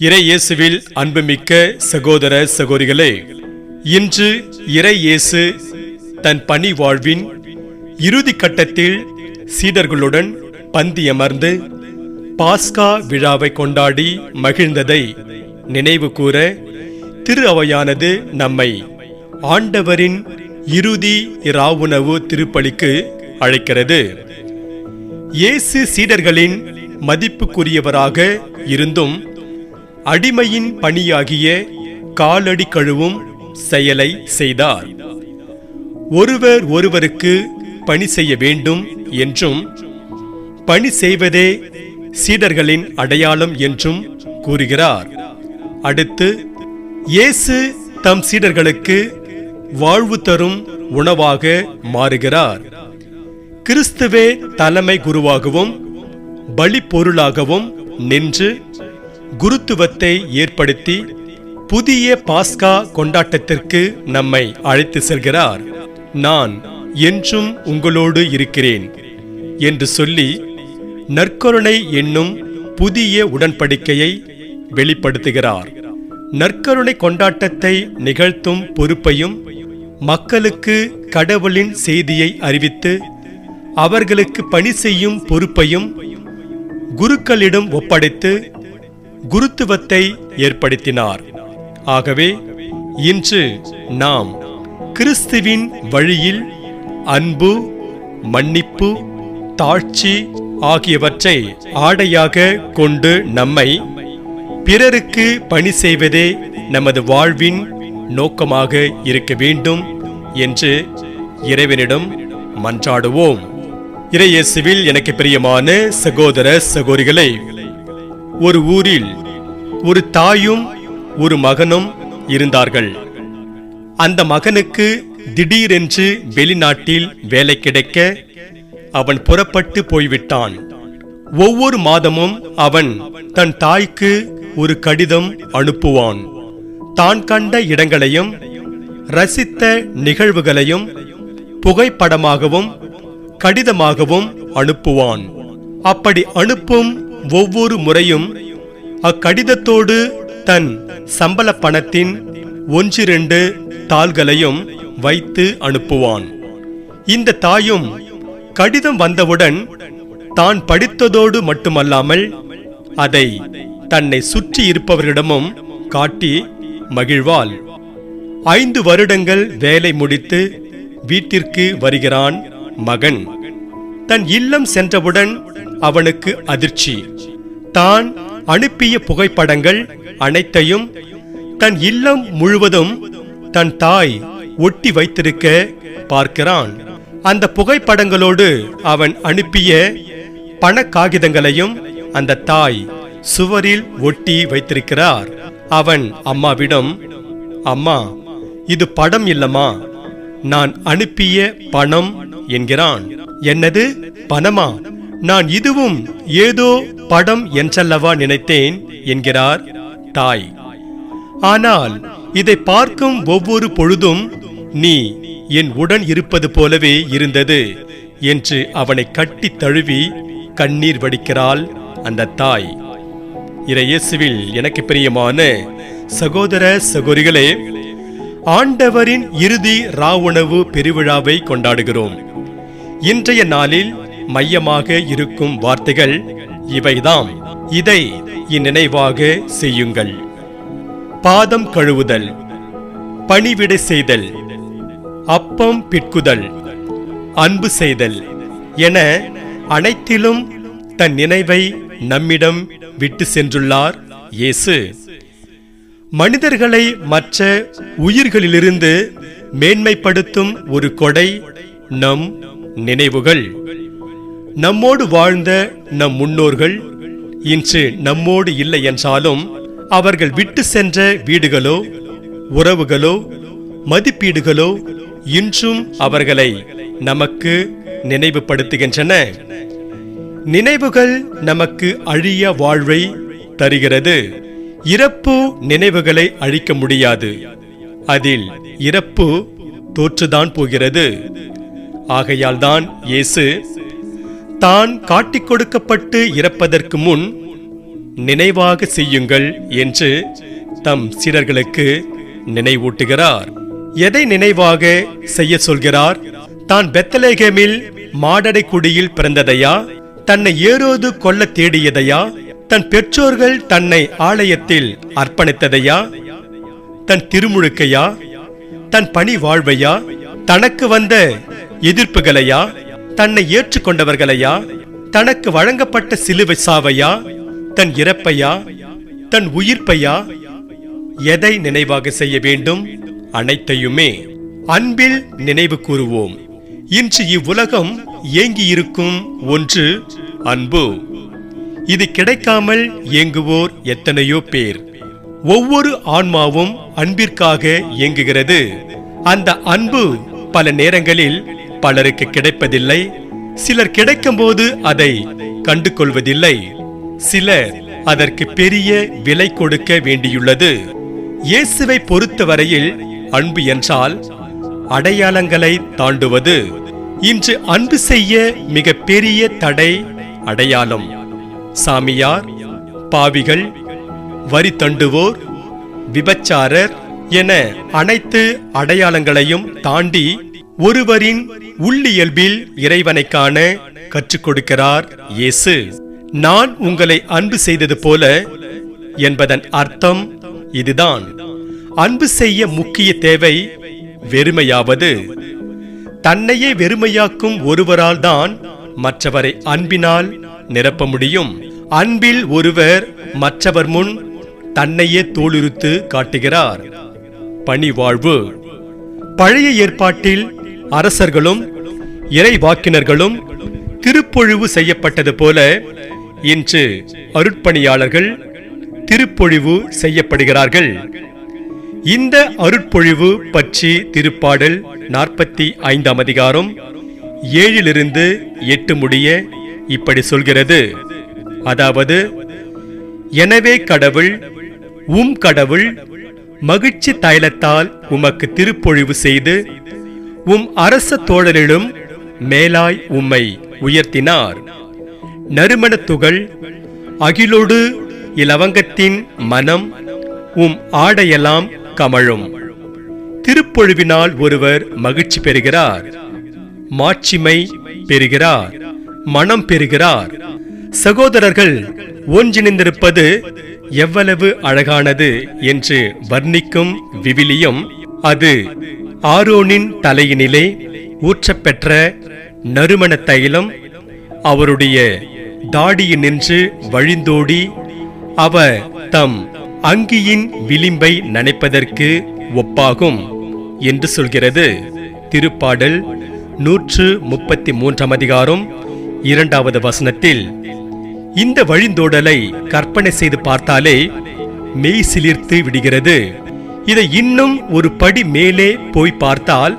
இறை இயேசுவில் அன்புமிக்க சகோதர சகோதரிகளே இன்று இறை இயேசு தன் பணி வாழ்வின் இறுதி கட்டத்தில் சீடர்களுடன் பந்தியமர்ந்து பாஸ்கா விழாவை கொண்டாடி மகிழ்ந்ததை நினைவு கூற திரு அவையானது நம்மை ஆண்டவரின் இறுதி இராவுணவு திருப்பலிக்கு அழைக்கிறது. இயேசு சீடர்களின் மதிப்புக்குரியவராக இருந்தும் அடிமையின் பணியாகிய காலடி கழுவும் செயலை செய்தார். ஒருவர் ஒருவருக்கு பணி செய்ய வேண்டும் என்றும் பணி செய்வதே சீடர்களின் அடையாளம் என்றும் கூறுகிறார். அடுத்து இயேசு தம் சீடர்களுக்கு வாழ்வு தரும் உணவாக மாறுகிறார். கிறிஸ்துவே தலைமை குருவாகவும் பலி பொருளாகவும் நின்று குருத்துவத்தை ஏற்படுத்தி புதிய பாஸ்கா கொண்டாட்டத்திற்கு நம்மை அழைத்து செல்கிறார். நான் என்றும் உங்களோடு இருக்கிறேன் என்று சொல்லி நற்கருணை என்னும் புதிய உடன்படிக்கையை வெளிப்படுத்துகிறார். நற்கருணை கொண்டாட்டத்தை நிகழ்த்தும் பொறுப்பையும் மக்களுக்கு கடவுளின் செய்தியை அறிவித்து அவர்களுக்கு பணி செய்யும் பொறுப்பையும் குருக்களிடம் ஒப்படைத்து குருத்துவத்தை ஏற்படுத்தினார். ஆகவே இன்று நாம் கிறிஸ்துவின் வழியில் அன்பு மன்னிப்பு தாழ்ச்சி ஆகியவற்றை ஆடையாக கொண்டு நம்மை பிறருக்கு பணி செய்வதே நமது வாழ்வின் நோக்கமாக இருக்க வேண்டும் என்று இறைவனிடம் மன்றாடுவோம். இறையேசுவில் எனக்கு பிரியமான சகோதர சகோதரிகளை ஒரு ஊரில் ஒரு தாயும் ஒரு மகனும் இருந்தார்கள். அந்த மகனுக்கு திடீரென்று வெளிநாட்டில் வேலை கிடைக்க அவன் புறப்பட்டு போய்விட்டான். ஒவ்வொரு மாதமும் அவன் தன் தாய்க்கு ஒரு கடிதம் அனுப்புவான். தான் கண்ட இடங்களையும் ரசித்த நிகழ்வுகளையும் புகைப்படமாகவும் கடிதமாகவும் அனுப்புவான். அப்படி அனுப்பும் ஒவ்வொரு முறையும் அக்கடிதத்தோடு தன் சம்பள பணத்தின் ஒன்றிரண்டு தாள்களையும் வைத்து அனுப்புவான். இந்த தாயும் கடிதம் வந்தவுடன் தான் படித்ததோடு மட்டுமல்லாமல் அதை தன்னை சுற்றி இருப்பவரிடமும் காட்டி மகிழ்வாள். ஐந்து வருடங்கள் வேலை முடித்து வீட்டிற்கு வருகிறான் மகன். தன் இல்லம் சென்றவுடன் அவனுக்கு அதிர்ச்சி. தான் அனுப்பிய புகைப்படங்கள் அனைத்தையும் தன் இல்லம் முழுவதும் தன் தாய் ஒட்டி வைத்திருக்க பார்க்கிறான். அந்த புகைப்படங்களோடு அவன் அனுப்பிய பண காகிதங்களையும் அந்த தாய் சுவரில் ஒட்டி வைத்திருக்கிறார். அவன் அம்மாவிடம் அம்மா இது படம் இல்லம்மா. நான் அனுப்பிய பணம் என்கிறான். என்னது? பணமா? நான் இதுவும் ஏதோ படம் என்றல்லவா நினைத்தேன் என்கிறார் தாய். ஆனால் இதை பார்க்கும் ஒவ்வொரு பொழுதும் நீ என் உடன் இருப்பது போலவே இருந்தது என்று அவனை கட்டி தழுவி கண்ணீர் வடிக்கிறாள் அந்த தாய். இறையேசுவில் எனக்கு பிரியமான சகோதர சகோதரிகளே ஆண்டவரின் இறுதி ராவுணவு பெருவிழாவை கொண்டாடுகிறோம். இன்றைய நாளில் மையமாக இருக்கும் வார்த்தைகள் இவைதாம். இதை இந்நினைவாக செய்யுங்கள். பாதம் கழுவுதல் பணிவிடை செய்தல் அப்பம் பிற்குதல் அன்பு செய்தல் என அனைத்திலும் தன் நினைவை நம்மிடம் விட்டு சென்றுள்ளார் இயேசு. மனிதர்களை மற்ற உயிர்களிலிருந்து மேன்மைப்படுத்தும் ஒரு கொடை நம் நினைவுகள். நம்மோடு வாழ்ந்த நம் முன்னோர்கள் இன்று நம்மோடு இல்லை என்றாலும் அவர்கள் விட்டு சென்ற வீடுகளோ உறவுகளோ மதிப்பீடுகளோ இன்றும் அவர்களை நமக்கு நினைவுபடுத்துகின்றன. நினைவுகள் நமக்கு அழிய வாழ்வை தருகிறது. இறப்பு நினைவுகளை அழிக்க முடியாது. அதில் இறப்பு தோற்றுதான் போகிறது. ஆகையால்தான் இயேசு தான் காட்டிக் கொடுக்கப்பட்டு இறப்பதற்கு முன் நினைவாக செய்யுங்கள் என்று தம் சீடர்களுக்கு நினைவூட்டுகிறார். எதை நினைவாக செய்ய சொல்கிறார்? தான் பெத்தலேகேமில் மாடடை குடியில் பிறந்ததையா? தன்னை ஏறோது கொல்ல தேடியதையா? தன் பெற்றோர்கள் தன்னை ஆலயத்தில் அர்ப்பணித்ததையா? தன் திருமுழுக்கையா? தன் பணி வாழ்வையா? தனக்கு வந்த எதிர்ப்புகளையா? தன்னை ஏற்றுக்கொண்டவர்களையா? தனக்கு வழங்கப்பட்ட சிலுவை சாவையா? தன் இறப்பையா? தன் உயிர்ப்பையா? எதை நினைவாக செய்ய வேண்டும்? அனைத்தையுமே அன்பில் நினைவு கூறுவோம். இன்று இவ்வுலகம் ஏங்கியிருக்கும் ஒன்று அன்பு. இது கிடைக்காமல் ஏங்குவோர் எத்தனையோ பேர். ஒவ்வொரு ஆன்மாவும் அன்பிற்காக இயங்குகிறது அந்த அன்பு பல நேரங்களில் பலருக்கு கிடைப்பதில்லை சிலர் கிடைக்கும்போது அதை கண்டு கொள்வதில்லை சிலர் அதற்கு பெரிய விலை கொடுக்க வேண்டியுள்ளது. இயேசுவை பொறுத்தவரையில் அன்பு என்றால் அடையாளங்களை தாண்டுவது. இன்று அன்பு செய்ய மிக பெரிய தடை அடையாளம். சாமியார் பாவிகள் வரி தண்டுவோர் விபச்சாரர் என அனைத்து அடையாளங்களையும் தாண்டி ஒருவரின் உள்ளியல்பில் இறைவனை காண கற்றுக் கொடுக்கிறார் இயேசு. நான் உங்களை அன்பு செய்தது போல என்பதன் அர்த்தம் இதுதான். அன்பு செய்ய முக்கிய தேவை வெறுமையாவது. தன்னையே வெறுமையாக்கும் ஒருவரால் தான் மற்றவரை அன்பினால் நிரப்ப முடியும். அன்பில் ஒருவர் மற்றவர் முன் தன்னையே தோலுறுத்து காட்டுகிறார். பணிவாழ்வு. பழைய ஏற்பாட்டில் அரசர்களும் இறைவாக்கினர்களும் திருப்பொழிவு செய்யப்பட்டது போல இன்று அருட்பணியாளர்கள் திருப்பொழிவு செய்யப்படுகிறார்கள். இந்த அருட்பொழிவு பற்றி திருப்பாடல் நாற்பத்தி ஐந்தாம் அதிகாரம் ஏழிலிருந்து எட்டு முடிய இப்படி சொல்கிறது. அதாவது எனவே கடவுள் உம் கடவுள் மகிழ்ச்சி தைலத்தால் உமக்கு திருப்பொழிவு செய்து உம் அரச தோழரிலும் மேலாய் உம்மை உயர்த்தினார். நறுமணத் துகள் அகிலோடு இலவங்கத்தின் மனம் உம் ஆடையெல்லாம் கமழும். திருப்பொழிவினால் ஒருவர் மகிழ்ச்சி பெறுகிறார். மாட்சிமை பெறுகிறார் மனம் பெறுகிறார். சகோதரர்கள் ஒன்றிணைந்திருப்பது எவ்வளவு அழகானது என்று வர்ணிக்கும் விவிலியம் அது. ஆரோனின் தலையினிலே ஊற்றப்பெற்ற நறுமண தைலம் அவருடைய தாடியில் நின்று வழிந்தோடி அவர் தம் அங்கியின் விளிம்பை நனைப்பதற்கு ஒப்பாகும் என்று சொல்கிறது. திருப்பாடல் நூற்று முப்பத்தி மூன்றாம் அதிகாரம் இரண்டாவது வசனத்தில் இந்த வழிந்தோடலை கற்பனை செய்து பார்த்தாலே மெய் சிலிர்த்து விடுகிறது. இதை இன்னும் ஒரு படி மேலே போய் பார்த்தால்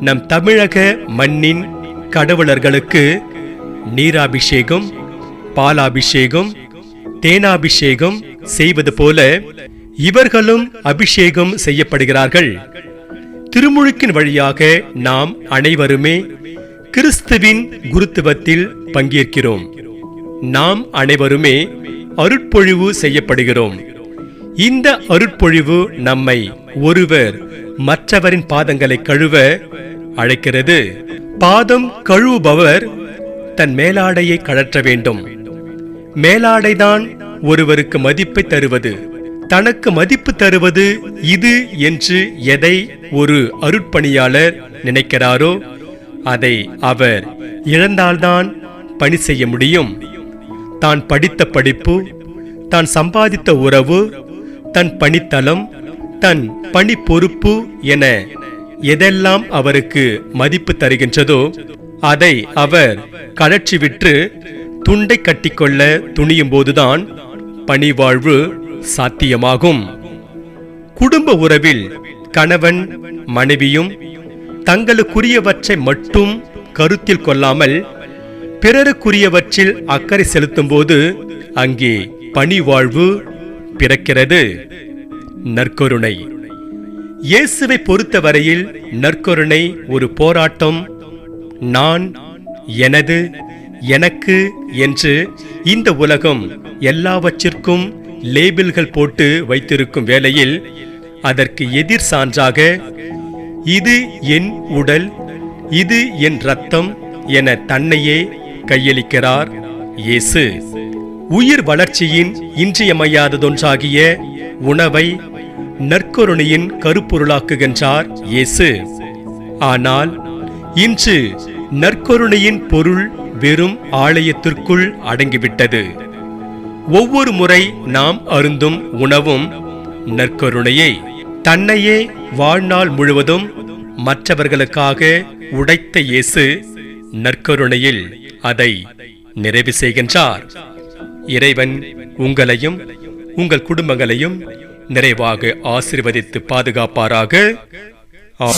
நம் தமிழக மண்ணின் கடவுளர்களுக்கு நீராபிஷேகம் பாலாபிஷேகம் தேனாபிஷேகம் செய்வது போல இவர்களும் அபிஷேகம் செய்யப்படுகிறார்கள். திருமுழுக்கின் வழியாக நாம் அனைவருமே கிறிஸ்துவின் குருத்துவத்தில் பங்கேற்கிறோம். நாம் அனைவருமே அருட்பொழிவு செய்யப்படுகிறோம். இந்த அருட்பொழிவு நம்மை ஒருவர் மற்றவரின் பாதங்களை கழுவ அழைக்கிறது. பாதம் கழுவுபவர் தன் மேலாடையை கழற்ற வேண்டும். மேலாடைதான் ஒருவருக்கு மதிப்பை தருவது. தனக்கு மதிப்பு தருவது இது என்று எதை ஒரு அருட்பணியாளர் நினைக்கிறாரோ அதை அவர் இழந்தால்தான் பணி செய்ய முடியும். தான் படித்த படிப்பு தான் சம்பாதித்த உறவு தன் பணித்தளம் தன் பணி பொறுப்பு என எதெல்லாம் அவருக்கு மதிப்பு தருகின்றதோ அதை அவர் கழற்றிவிட்டு துண்டை கட்டிக்கொள்ள துணியும் போதுதான் பணிவாழ்வு சாத்தியமாகும். குடும்ப உறவில் கணவன் மனைவியும் தங்களுக்குரியவற்றை மட்டும் கருத்தில் கொள்ளாமல் பிறருக்குரியவற்றில் அக்கறை செலுத்தும் போது அங்கே பணிவாழ்வு பிறக்கிறது. நற்கருணை. இயேசுவை பொறுத்தவரையில் நற்கருணை ஒரு போராட்டம். நான் எனது எனக்கு என்று இந்த உலகம் எல்லாவற்றிற்கும் லேபிள்கள் போட்டு வைத்திருக்கும் வேளையில் அதற்கு எதிர் சான்றாக இது என் உடல் இது என் ரத்தம் என தன்னையே கையளிக்கிறார் இயேசு. உயிர் வளர்ச்சியின் இன்றியமையாததொன்றாகிய உணவை நற்கருணையின் கருப்பொருளாக்குகின்றார் இயேசு. ஆனால் இன்று நற்கருணையின் பொருள் வெறும் ஆலயத்திற்குள் அடங்கிவிட்டது. ஒவ்வொரு முறை நாம் அருந்தும் உணவும் நற்கருணையை தன்னையே வாழ்நாள் முழுவதும் மற்றவர்களுக்காக உடைத்த இயேசு நற்கருணையில் அதை நிறைவு செய்கின்றார். இறைவன் உங்களையும் உங்கள் குடும்பங்களையும் நிறைவாக ஆசிர்வதித்து பாதுகாப்பாராக. ஆ-